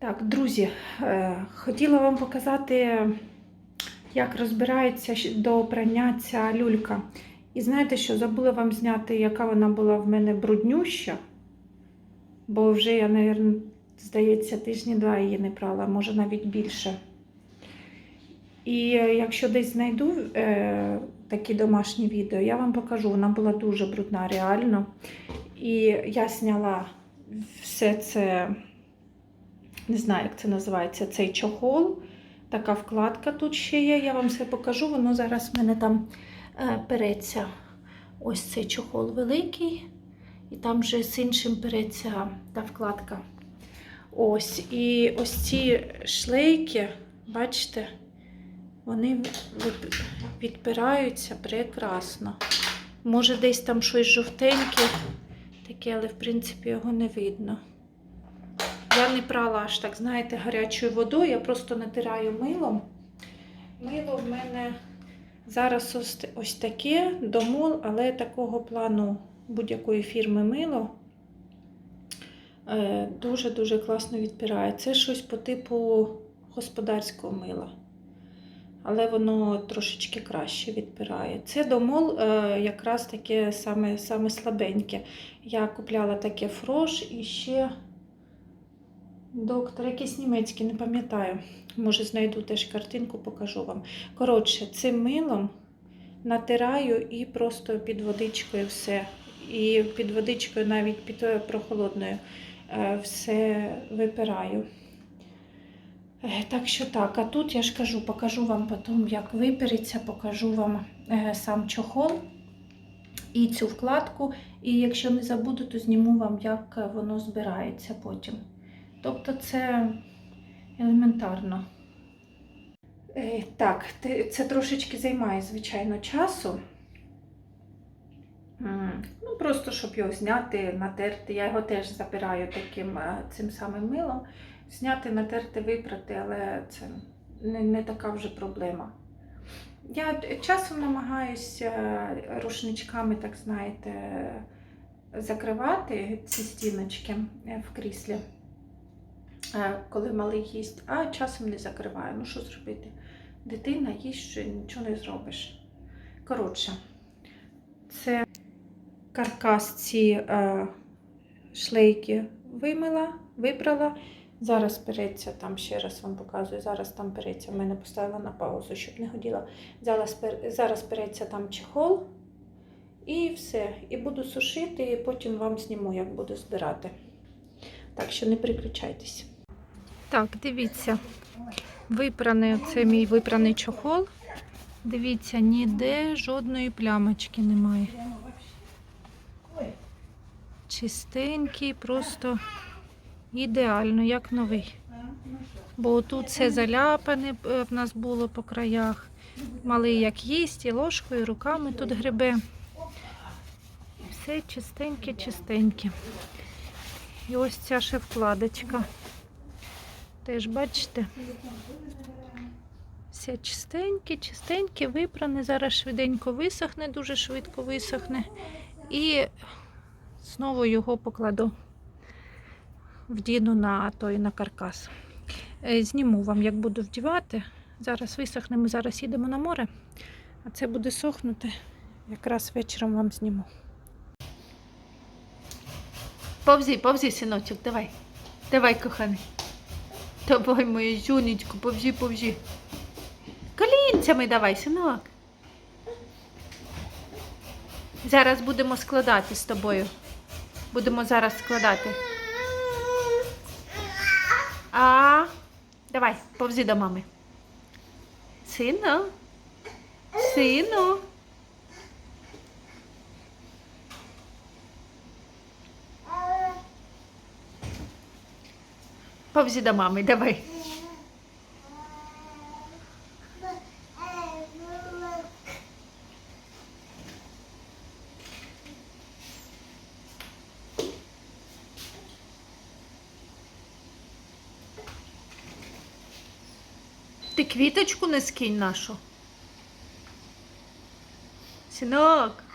Так, друзі, е, хотіла вам показати, як розбирається до прання ця люлька. І знаєте що, забула вам зняти, яка вона була в мене бруднюща. Бо вже я, мабуть, здається, тижні два її не прала, може навіть більше. І е, якщо десь знайду е, такі домашні відео, я вам покажу. Вона була дуже брудна, реально. І я зняла все це, не знаю, як це називається, цей чохол. Така вкладка тут ще є. Я вам все покажу. Воно зараз в мене там е, переться. Ось цей чохол великий. І там вже з іншим переться та вкладка. Ось. І ось ці шлейки, бачите, вони відпираються прекрасно. Може, десь там щось жовтеньке таке, але в принципі його не видно. Я не прала аж так, знаєте, гарячою водою, я просто натираю милом. Мило в мене зараз ось, ось таке домол, але такого плану будь-якої фірми мило е, дуже-дуже класно відпирає. Це щось по типу господарського мила. Але воно трошечки краще відпирає. Це домол е, якраз таке саме, саме слабеньке. Я купляла таке фрош і ще доктор, якийсь німецький, не пам'ятаю. Може, знайду теж картинку, покажу вам. Коротше, цим милом натираю і просто під водичкою все. І під водичкою, навіть під е, прохолодною, е, все випираю. Е, Так що так, а тут я ж кажу, покажу вам потім, як випереться, покажу вам сам чохол і цю вкладку. І якщо не забуду, то зніму вам, як воно збирається потім. Тобто це елементарно. Е, Так, це трошечки займає, звичайно, часу. Ну, просто щоб його зняти, натерти. Я його теж забираю таким е, цим самим милом. Зняти, натерти, випрати, але це не, не така вже проблема. Я часом намагаюся рушничками, так знаєте, закривати ці стіночки е, в кріслі, е, коли малий їсть, а часом не закриваю. Ну, що зробити? Дитина їсть, що нічого не зробиш. Коротше, це каркас ці е, шлейки вимила, випрала. Зараз переться, там ще раз вам показую, зараз там переться, в мене поставила на паузу, щоб не годіла. Зараз, зараз переться там чехол і все. І буду сушити, і потім вам зніму, як буду збирати. Так що не переключайтесь. Так, дивіться, випраний, це мій випраний чохол. Дивіться, ніде жодної плямочки немає. Чистенький, просто ідеально, як новий. Бо тут все заляпане е, в нас було по краях. Малий як їсть, і ложкою, і руками тут грибе. Все чистеньке, чистеньке. І ось ця ще вкладочка. Теж бачите? Все чистеньке, чистеньке, випране. Зараз швиденько висохне, дуже швидко висохне. І знову його покладу, вдіну на той на каркас. Е, Зніму вам, як буду вдівати. Зараз висохне, ми зараз їдемо на море, а це буде сохнути. Якраз вечором вам зніму. Повзі, повзі, синочок, давай. Давай, коханий. Давай, моє жонечко, повзі, повзі. Колінцями давай, синок. Зараз будемо складати з тобою. Будемо зараз складати. А, давай, повзи до мами. Сину. Сину. Повзи до мами, давай. Ти квіточку не скинь нашу. Синок.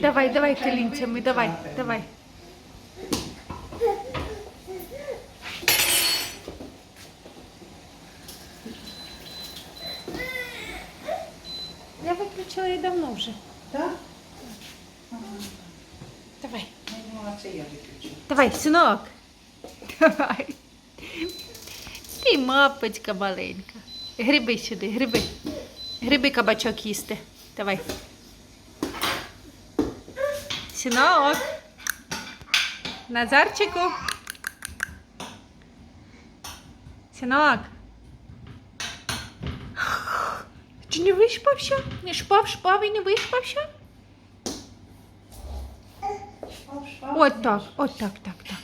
Давай, давай колінцями, давай, давай. Я виключила її давно вже. Так? Давай. Це я виключу. Давай, синок. Давай. Ти мапочка маленька. Гриби сюди, гриби. Гриби кабачок їсти. Давай. Синок. Назарчику. Синок. Чи не вишпався? Не шпав, шпав і не вишпався? Шпав, шпав. От так, от так, так, так.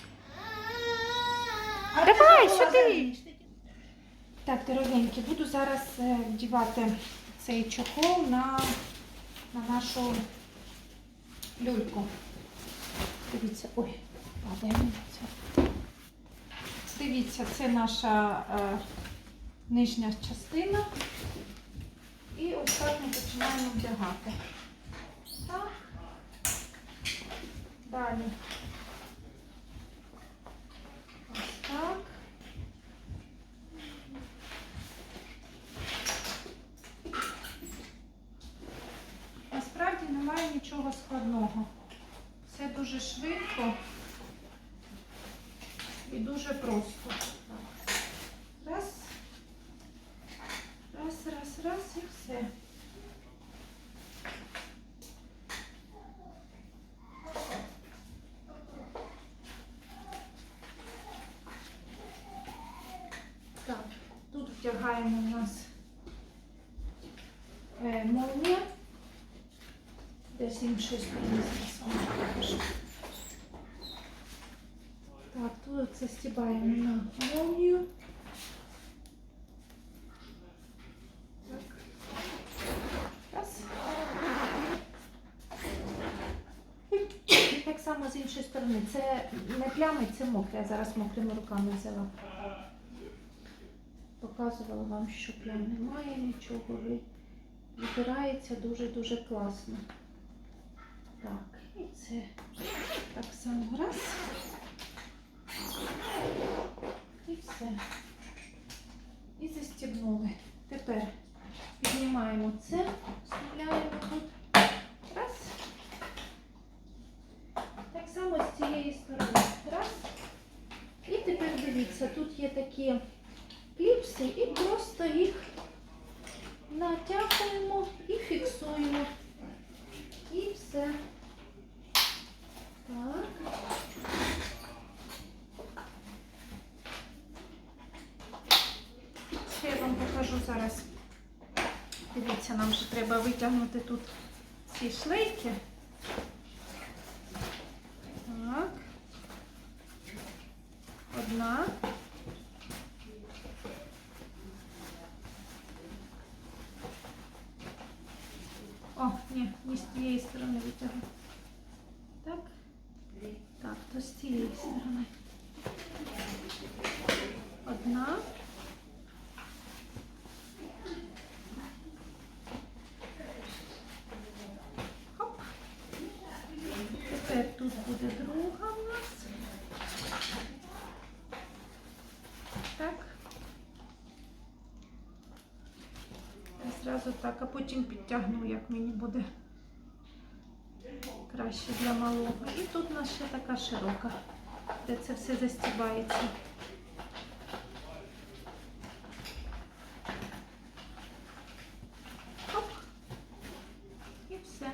Давай, сюди. Так, дорогенькі, буду зараз е, вдівати цей чохол на, на нашу люльку. Дивіться, ой, падає. Дивіться, це наша е, нижня частина. І ось так ми починаємо вдягати. Так. Далі. Ось так. Насправді немає нічого складного. Все дуже швидко і дуже просто. Раз. Раз, раз, раз і все. Так, тут вдягаємо у нас 7, 6 принесли. Так, тут це стібаємо на молнію. Так само з іншої сторони. Це не плями, це мокре. Я зараз мокрими руками взяла. Показувала вам, що плям немає нічого. Вибирається дуже-дуже класно. Так, і це так само раз. І все. І застібнули. Тепер піднімаємо це, вставляємо тут. Раз. Так само з цієї сторони. Раз. І тепер дивіться, тут є такі кліпси і просто їх натягуємо і фіксуємо. І все. Так. Ще я вам покажу зараз. Дивіться, нам же треба витягнути тут ці шлейки. Так. Одна. О, ні, не з тієї сторони витягну. Так. Так, то з цієї сторони. Одна. Хоп. Тепер тут буде друга у нас. Так. Я зразу так, а потім підтягну, як мені буде краще для малого. І тут у нас ще така широка, де це все застібається. Хоп. І все.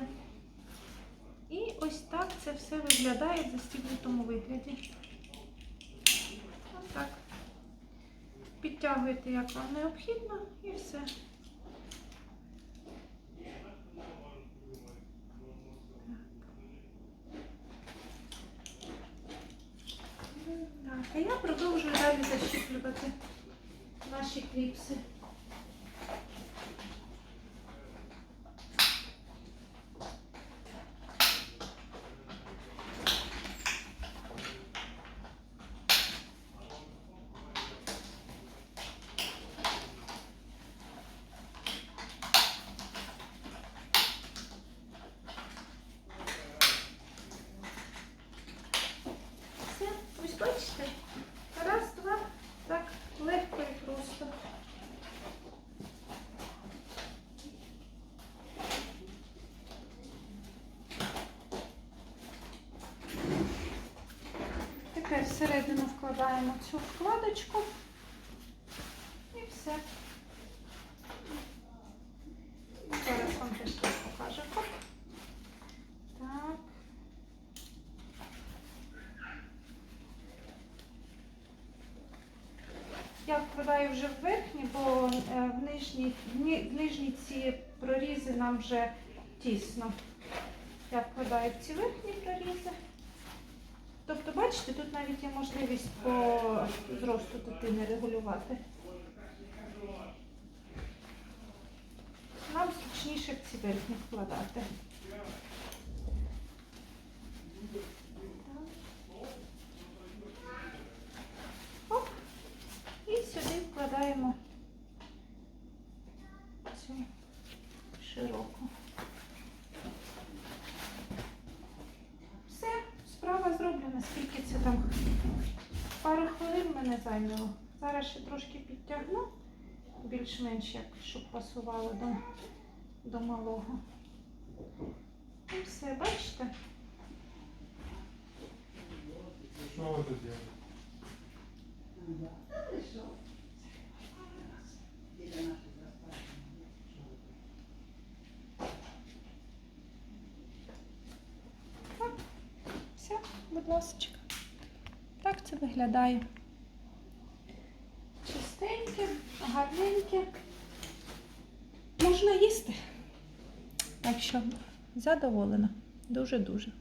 І ось так це все виглядає в застібнутому вигляді. Ось так. Підтягуєте, як вам необхідно, і все. Так, а я продовжую далі защіплювати наші кліпси. Всередину вкладаємо цю вкладочку і все. Зараз вам теж покажу. Так. Я вкладаю вже в верхні, бо е, в нижні, в ні- в нижні ці прорізи нам вже тісно. Я вкладаю в ці верхні прорізи. Тобто, бачите, тут навіть є можливість по зросту дитини регулювати. Нам зручніше ці верхні вкладати. Оп. І сюди вкладаємо цю широку. Все, справа зроблена. Скільки це там? Пару хвилин. Зараз ще трошки підтягну, більш-менш як, щоб пасувало до, до малого. І все, бачите? Що ви тут робите? Все, будь ласка. Так це виглядає. Чистеньке, гарненьке. Можна їсти. Так що задоволена. Дуже-дуже.